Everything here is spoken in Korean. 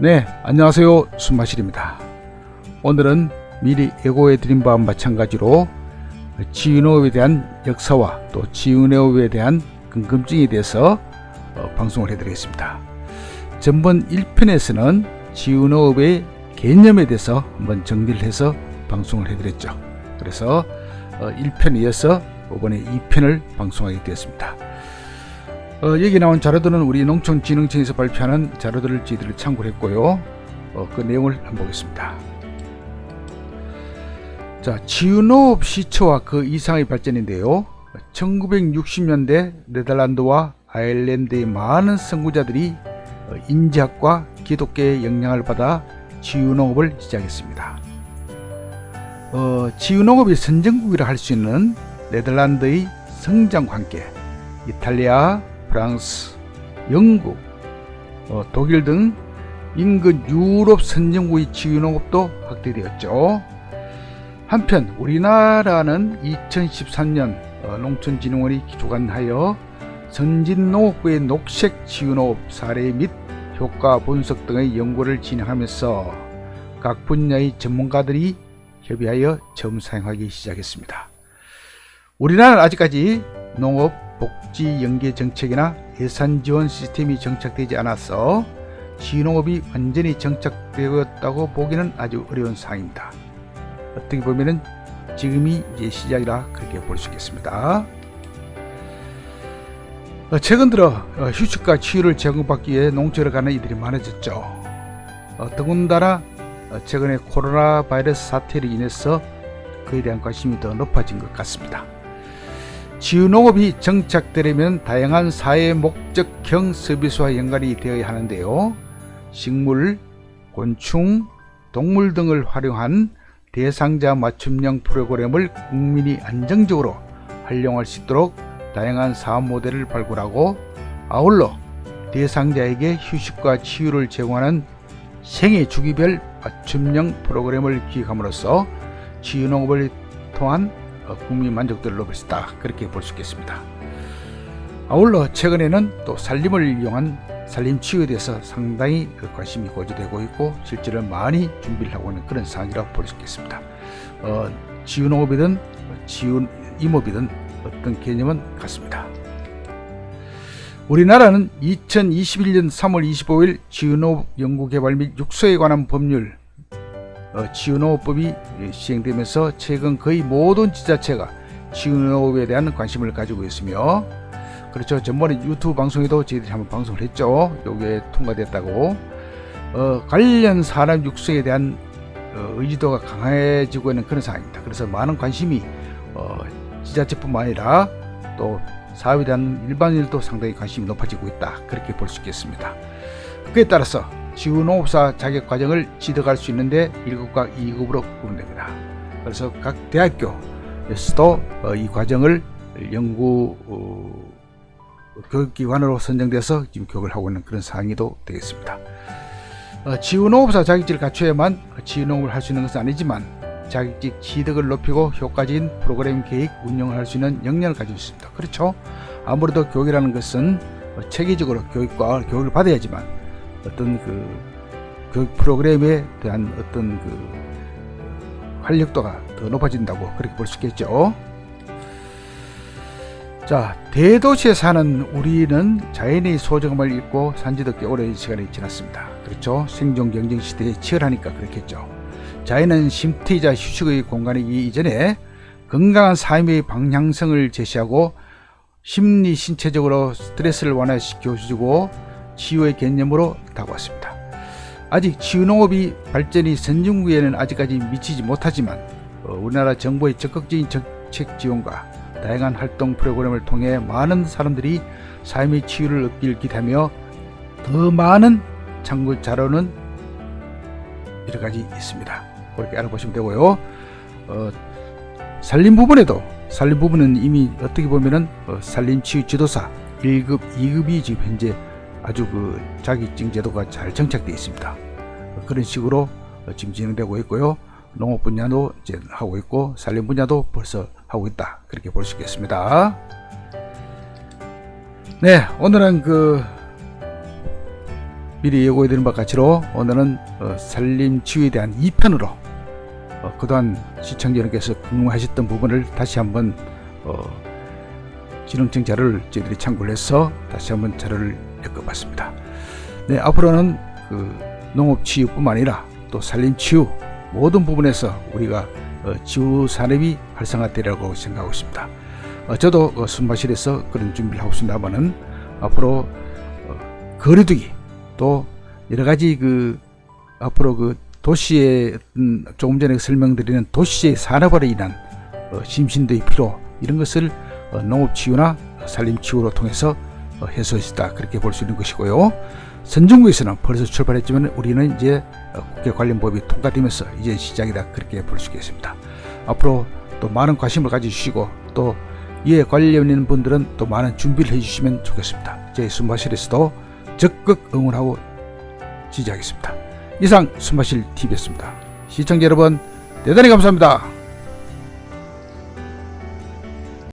네, 안녕하세요. 순마실입니다. 오늘은 미리 예고해 드린 바와 마찬가지로 지윤호업에 대한 역사와 또 지윤호업에 대한 궁금증에 대해서 어, 방송을 해드리겠습니다. 전번 1편에서는 지윤호업의 개념에 대해서 한번 정리를 해서 방송을 해드렸죠. 그래서 어, 1편에 이어서 이번에 2편을 방송하게 되었습니다. 어, 여기 나온 자료들은 우리 농촌진흥청에서 발표하는 자료들을 저희들을 참고를 했고요. 어, 그 내용을 한번 보겠습니다. 자, 지유노업 시초와 그 이상의 발전인데요. 1960년대 네덜란드와 아일랜드의 많은 선구자들이 어, 인지학과 기독교의 영향을 받아 지유농업을 시작했습니다. 어, 지유농업이 선진국이라 할 수 있는 네덜란드의 성장과 함께 이탈리아, 프랑스, 영국, 어, 독일 등 인근 유럽 선진국의 지유농업도 확대되었죠. 한편 우리나라는 2013년 어, 농촌진흥원이 주관하여 선진농업부의 녹색 지유농업 사례 및 효과 분석 등의 연구를 진행하면서 각 분야의 전문가들이 협의하여 처음 사용하기 시작했습니다. 우리나라는 아직까지 농업 복지 연계 정책이나 예산 지원 시스템이 정착되지 않아서 지농업이 완전히 정착되었다고 보기는 아주 어려운 상황입니다. 어떻게 보면은 지금이 이제 시작이라 그렇게 볼 수 있겠습니다. 어, 최근 들어 어, 휴식과 치유를 제공받기 위해 농촌에 가는 이들이 많아졌죠. 어, 더군다나 어, 최근에 코로나 바이러스 사태로 인해서 그에 대한 관심이 더 높아진 것 같습니다. 지유농업이 정착되려면 다양한 사회 목적형 서비스와 연관이 되어야 하는데요. 식물, 곤충, 동물 등을 활용한 대상자 맞춤형 프로그램을 국민이 안정적으로 활용할 수 있도록 다양한 사업 모델을 발굴하고 아울러 대상자에게 휴식과 치유를 제공하는 생애 주기별 맞춤형 프로그램을 기획함으로써 치유농업을 통한 어, 국민 만족도를 높일 수 있다 그렇게 볼 수 있겠습니다. 아울러 최근에는 또 살림을 이용한 살림 치유에 대해서 상당히 그 관심이 고조되고 있고 실제로 많이 준비를 하고 있는 그런 상황이라고 볼 수 있겠습니다. 어, 지유농업이든 지유 임업이든 어떤 개념은 같습니다. 우리나라는 2021년 3월 25일 지유농업 연구개발 및 육소에 관한 법률 어, 지유농업법이 시행되면서 최근 거의 모든 지자체가 지유농업에 대한 관심을 가지고 있으며 그렇죠. 전번에 유튜브 방송에도 저희들이 한번 방송을 했죠. 요게 통과됐다고. 어, 관련 산업 육성에 대한 어, 의지도가 강해지고 있는 그런 상황입니다. 그래서 많은 관심이 어, 지자체뿐만 아니라 또 사업에 대한 일반인들도 상당히 관심이 높아지고 있다. 그렇게 볼 수 있겠습니다. 그에 따라서 지구농업사 자격 과정을 취득할 수 있는데 1급과 2급으로 구분됩니다. 그래서 각 대학교에서도 어, 이 과정을 연구 어, 교육기관으로 선정돼서 지금 교육을 하고 있는 그런 상황이도 되겠습니다. 어, 지구농업사 자격증을 갖춰야만 지구농업을 할 수 있는 것은 아니지만 자격직 취득을 높이고 효과적인 프로그램 계획 운영을 할 수 있는 역량을 가지고 있습니다. 그렇죠? 아무래도 교육이라는 것은 체계적으로 교육과 교육을 받아야지만 어떤 그 교육 프로그램에 대한 어떤 그 활력도가 더 높아진다고 그렇게 볼 수 있겠죠. 자, 대도시에 사는 우리는 자연의 소중함을 잊고 산지도 꽤 오랜 시간이 지났습니다. 그렇죠? 생존 경쟁 시대에 치열하니까 그렇겠죠. 자연은 쉼터이자 휴식의 공간이기 이전에 건강한 삶의 방향성을 제시하고 심리 신체적으로 스트레스를 완화시켜 주고 치유의 개념으로 다가왔습니다. 아직 치유농업이 발전이 선진국에는 아직까지 미치지 못하지만 어, 우리나라 정부의 적극적인 정책 지원과 다양한 활동 프로그램을 통해 많은 사람들이 삶의 치유를 얻길 기대하며 더 많은 참고 자료는 여러 가지 있습니다. 그렇게 알아보시면 되고요. 어, 살림 부분에도 살림 부분은 이미 어떻게 보면은 어, 살림 치유 지도사 1급, 2급이 지금 현재 아주 그 자격증 제도가 잘 정착되어 있습니다. 어, 그런 식으로 어, 지금 진행되고 있고요. 농업 분야도 이제 하고 있고 산림 분야도 벌써 하고 있다 그렇게 볼 수 있겠습니다. 네 오늘은 그 미리 예고해드린 바 같이로 오늘은 어, 산림치유에 대한 2편으로 어, 그동안 시청자 여러분께서 궁금하셨던 부분을 다시 한번 어, 진흥청 자료를 저희들이 참고를 해서 다시 한번 자료를 엮어봤습니다. 네, 앞으로는 그 농업 치유뿐만 아니라 또 산림 치유 모든 부분에서 우리가 어, 지우 산업이 활성화되리라고 생각하고 있습니다. 어, 저도 어, 순마실에서 그런 준비를 하고 있습니다만은 앞으로 어, 거리두기 또 여러 가지 그 앞으로 그 도시의 음, 조금 전에 설명드리는 도시의 산업화로 인한 어, 심신도의 피로 이런 것을 어, 농업치유나 산림치유로 통해서 어, 있다 그렇게 볼 수 있는 것이고요. 선진국에서는 벌써 출발했지만 우리는 이제 어, 국회 관련법이 통과되면서 이제 시작이다 그렇게 볼 수 있겠습니다. 앞으로 또 많은 관심을 가져주시고 또 이에 관련된 분들은 또 많은 준비를 해주시면 좋겠습니다. 저희 순마실에서도 적극 응원하고 지지하겠습니다. 이상 순마실 TV였습니다. 시청자 여러분 대단히 감사합니다.